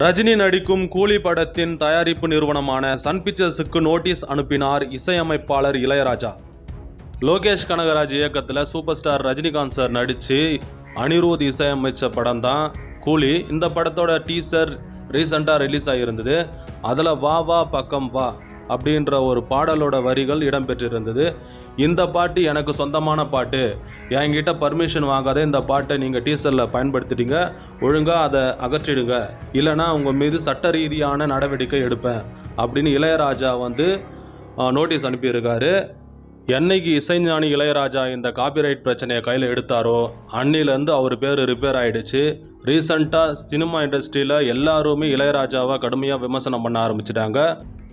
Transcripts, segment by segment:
ரஜினி நடிக்கும் கூலி படத்தின் தயாரிப்பு நிறுவனமான சன் பிக்சர்ஸுக்கு நோட்டீஸ் அனுப்பினார் இசையமைப்பாளர் இளையராஜா. லோகேஷ் கனகராஜ் இயக்கத்தில் சூப்பர் ஸ்டார் ரஜினிகாந்த் சார் நடித்து அனிருத் இசையமைச்ச படம் தான் கூலி. இந்த படத்தோட டீசர் ரீசெண்டாக ரிலீஸ் ஆகியிருந்தது அதில் வா வா பக்கம் வா. அப்படின்ற ஒரு பாடலோட வரிகள் இடம்பெற்றிருந்தது. இந்த பாட்டு எனக்கு சொந்தமான பாட்டு. என்கிட்ட பர்மிஷன் வாங்காத இந்த பாட்டை நீங்கள் டீசரில் பயன்படுத்திட்டீங்க. ஒழுங்காக அதை அகற்றிடுங்க. இல்லைனா உங்கள் மீது சட்ட ரீதியான நடவடிக்கை எடுப்பேன். அப்படின்னு இளையராஜா வந்து நோட்டீஸ் அனுப்பியிருக்காரு. என்னைக்கு இசைஞானி இளையராஜா இந்த காப்பிரைட் பிரச்சனையை கையில் எடுத்தாரோ அன்னிலேருந்து அவர் பேர் ரிப்பேர் ஆயிடுச்சு. ரீசண்டாக சினிமா இண்டஸ்ட்ரியில் எல்லாருமே இளையராஜாவை கடுமையாக விமர்சனம் பண்ண ஆரம்பிச்சிட்டாங்க.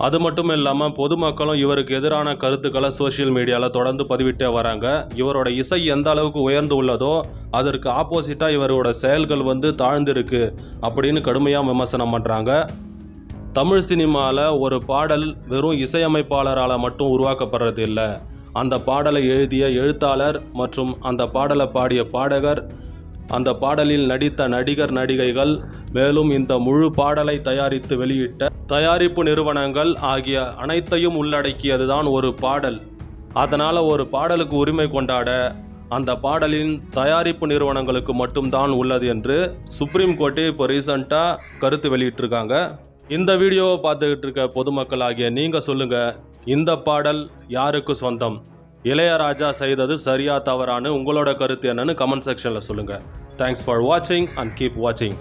அது மட்டும் இல்லாமல் பொதுமக்களும் இவருக்கு எதிரான கருத்துக்களை சோஷியல் மீடியாவில் தொடர்ந்து பதிவிட்டே வராங்க. இவரோட இசை எந்த அளவுக்கு உயர்ந்து உள்ளதோ அதற்கு ஆப்போசிட்டாக இவரோட செயல்கள் வந்து தாழ்ந்திருக்கு அப்படின்னு கடுமையாக விமர்சனம் பண்ணுறாங்க தமிழ் சினிமாவில் ஒரு பாடல் வெறும் இசையமைப்பாளரால் மட்டும் உருவாக்கப்படுறது இல்லை. அந்த பாடலை எழுதிய எழுத்தாளர் மற்றும் அந்த பாடலை பாடிய பாடகர் அந்த பாடலில் நடித்த நடிகர் நடிகைகள் மேலும் இந்த முழு பாடலை தயாரித்து வெளியிட்ட தயாரிப்பு நிறுவனங்கள் ஆகிய அனைத்தையும் உள்ளடக்கியதுதான் ஒரு பாடல். அதனால் ஒரு பாடலுக்கு உரிமை கொண்டாட அந்த பாடலின் தயாரிப்பு நிறுவனங்களுக்கு மட்டும்தான் உள்ளது என்று சுப்ரீம் கோர்ட்டு இப்போ ரீசண்டாக கருத்து வெளியிட்டிருக்காங்க. இந்த வீடியோவை பார்த்துக்கிட்டு இருக்க பொதுமக்கள் ஆகிய நீங்கள் சொல்லுங்கள் இந்த பாடல் யாருக்கு சொந்தம்? இளையராஜா செய்தது சரியா தவறான்னு உங்களோட கருத்து என்னன்னு கமெண்ட் செக்ஷனில் சொல்லுங்கள் தேங்க்ஸ் ஃபார் வாட்சிங் அண்ட் கீப் வாட்சிங்